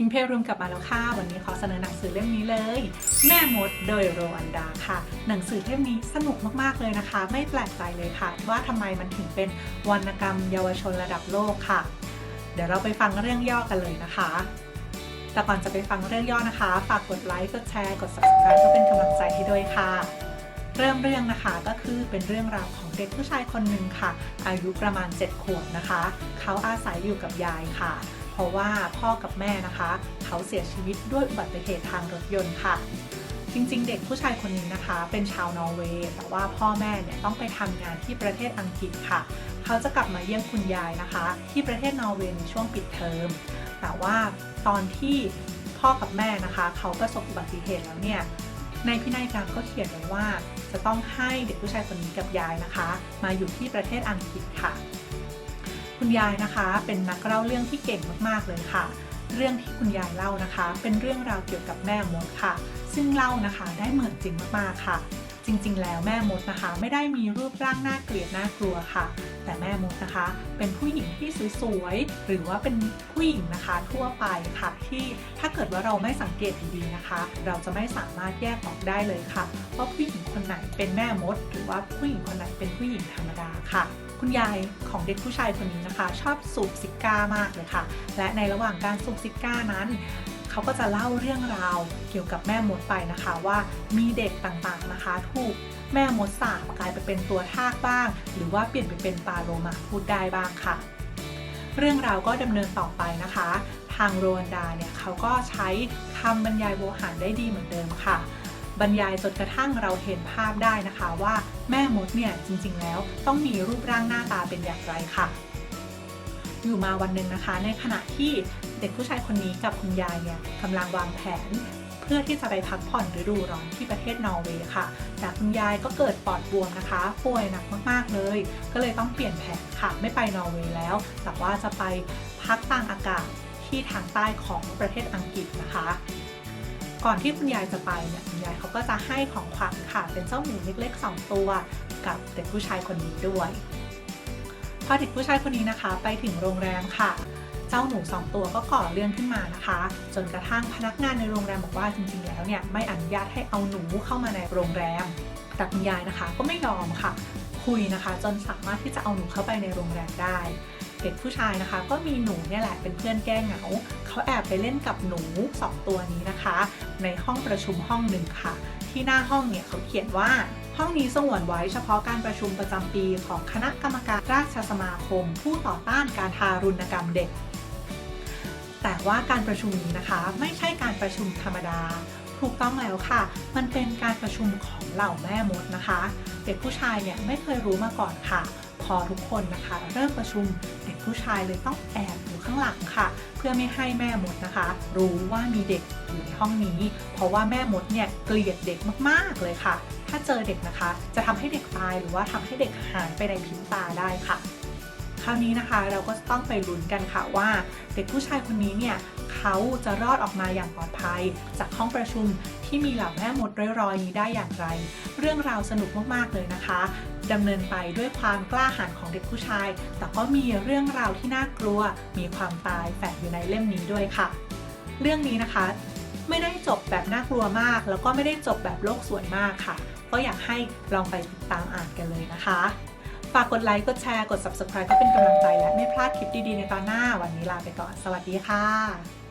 พิงเพรุมกลับมาแล้วค่ะ วันนี้ขอเสนอหนังสือเล่มนี้เลย แม่มดโดยโรอันดาค่ะ หนังสือเล่มนี้สนุกมากๆเลยนะคะ ไม่แปลกใจเลยค่ะ ว่าทำไมมันถึงเป็นวรรณกรรมเยาวชนระดับโลกค่ะ เดี๋ยวเราไปฟังเรื่องย่อกันเลยนะคะ แต่ก่อนจะไปฟังเรื่องย่อนะคะ ฝากกดไลค์กดแชร์กด subscribe เพื่อเป็นกำลังใจให้ด้วยค่ะเริ่มเรื่องนะคะก็คือเป็นเรื่องราวของเด็กผู้ชายคนหนึ่งค่ะ อายุประมาณ 7 ขวบนะคะ เขาอาศัยอยู่กับยายค่ะ ราะว่าพ่อกับแม่นะคะ เขาเสียชีวิตด้วยอุบัติเหตุทางรถยนต์ค่ะ จริงๆ เด็กผู้ชายคนนี้นะคะ เป็นชาวนอร์เวย์แต่ว่าพ่อแม่เนี่ยต้องไปทำงานที่ประเทศอังกฤษค่ะ เขาจะกลับมาเยี่ยมคุณยายนะคะ ที่ประเทศนอร์เวย์ในช่วงปิดเทอมแต่ว่าตอนที่พ่อกับแม่นะคะ เขาประสบอุบัติเหตุแล้วเนี่ยในพินัยกรรมก็เขียนไว้ว่า จะต้องให้เด็กผู้ชายคนนี้กับยายนะคะ มาอยู่ที่ประเทศอังกฤษค่ะ คุณยายนะคะเป็นนักเล่าเรื่องที่เก่งมากๆเลยค่ะ เรื่องที่คุณยายเล่านะคะ เป็นเรื่องราวเกี่ยวกับแม่มดค่ะ ซึ่งเล่านะคะได้เหมือนจริงมากๆค่ะ จริงๆ แล้วแม่มดนะคะ ไม่ได้มีรูปร่างน่าเกลียดน่ากลัวค่ะ แต่แม่มดนะคะ เป็นผู้หญิงที่สวยๆหรือว่าเป็นผู้หญิงนะคะทั่วไปค่ะ ที่ถ้าเกิดว่าเราไม่สังเกตดีๆนะคะ เราจะไม่สามารถแยกออกได้เลยค่ะว่าผู้หญิงคนไหนเป็นแม่มด หรือว่าผู้หญิงคนไหนเป็นผู้หญิงธรรมดาค่ะ คุณยายของเด็กผู้ชายคนนี้นะคะ ชอบสูบซิก้ามากเลยค่ะ และในระหว่างการสูบซิก้านั้น เขาก็จะเล่าเรื่องราวเกี่ยวกับแม่มดไปนะคะว่ามีเด็กต่างๆนะคะ ถูกแม่มดสาบกลายไปเป็นตัวทากบ้าง หรือว่าเปลี่ยนไปเป็นปลาโลมาพูดได้บ้างค่ะ เรื่องราวก็ดำเนินต่อไปนะคะ ทางโรนดาเนี่ยเขาก็ใช้คำบรรยายโวหารได้ดีเหมือนเดิมค่ะ บรรยายจนกระทั่งเราเห็นภาพได้นะคะว่าแม่มดเนี่ยจริงๆ แล้วต้องมีรูปร่างหน้าตาเป็นอย่างไรค่ะ อยู่มาวันหนึ่งนะคะ ในขณะที่เด็กผู้ชายคนนี้กับคุณยายเนี่ยกำลังวางแผน เพื่อที่จะไปพักผ่อนฤดูร้อนที่ประเทศนอร์เวย์ค่ะ แต่คุณยายก็เกิดปอดบวมนะคะป่วยหนักมากๆเลย ก็เลยต้องเปลี่ยนแผนค่ะ ไม่ไปนอร์เวย์แล้ว แต่ว่าจะไปพักต่างอากาศที่ทางใต้ของประเทศอังกฤษนะคะ ก่อนที่คุณยายจะไปเนี่ยคุณยายเขาก็จะให้ของขวัญค่ะเป็นเจ้าหมูเล็กๆ 2 ตัว กับเด็กผู้ชายคนนี้ด้วยพอเด็กผู้ชายคนนี้นะคะ ไปถึงโรงแรมค่ะ เจ้าหมูสองตัวก็ก่อเรื่องขึ้นมานะคะ จนกระทั่งพนักงานในโรงแรมบอกว่าจริงๆ แล้วเนี่ยไม่อนุญาตให้เอาหนูเข้ามาในโรงแรม แต่คุณยายนะคะก็ไม่ยอมค่ะ คุยนะคะ จนสามารถที่จะเอาหนูเข้าไปในโรงแรมได้ เด็กผู้ชายนะคะ ก็มีหนูเนี่ยแหละเป็นเพื่อนแก้เหงา เขาแอบไปเล่นกับหนู 2 ตัวนี้นะคะ ในห้องประชุมห้องหนึ่งค่ะ ที่หน้าห้องเนี่ยเขาเขียนว่าห้องนี้สงวนไว้เฉพาะการประชุมประจำปีของคณะกรรมการราชสมาคม ผู้ต่อต้านการทารุณกรรมเด็ก แต่ว่าการประชุมนี้นะคะ ไม่ใช่การประชุมธรรมดา ถูกต้องแล้วค่ะ มันเป็นการประชุมของเหล่าแม่มดนะคะ เด็กผู้ชายเนี่ยไม่เคยรู้มาก่อนค่ะ พอทุกคนนะคะ เริ่มประชุมเด็กผู้ชายเลยต้องแอบอยู่ข้างหลังค่ะ เพื่อไม่ให้แม่มดนะคะ รู้ว่ามีเด็กอยู่ในห้องนี้ เพราะว่าแม่มดเนี่ยเกลียดเด็กมากๆเลยค่ะ ถ้าเจอเด็กนะคะ จะทำให้เด็กตายหรือว่าทำให้เด็กหายไปในพริบตาได้ค่ะ ราวนี้นะคะ เราก็ต้องไปลุ้นกันค่ะว่า เด็กผู้ชายคนนี้เนี่ยเขาจะรอดออกมาอย่างปลอดภัย จากห้องประชุมที่มีเหล่าแม่มดร้อยๆนี้ได้อย่างไร เรื่องราวสนุกมากๆเลยนะคะดำเนินไปด้วยความกล้าหาญของเด็กผู้ชาย แต่ก็มีเรื่องราวที่น่ากลัว มีความตายแฝงอยู่ในเล่มนี้ด้วยค่ะ เรื่องนี้นะคะ ไม่ได้จบแบบน่ากลัวมาก แล้วก็ไม่ได้จบแบบโลกสวยมากค่ะ ก็อยากให้ลองไปติดตามอ่านกันเลยนะคะ ฝากกดไลค์ กดแชร์ กด subscribe ก็เป็นกำลังใจและไม่พลาดคลิปดีๆในตอนหน้า วันนี้ลาไปก่อน สวัสดีค่ะ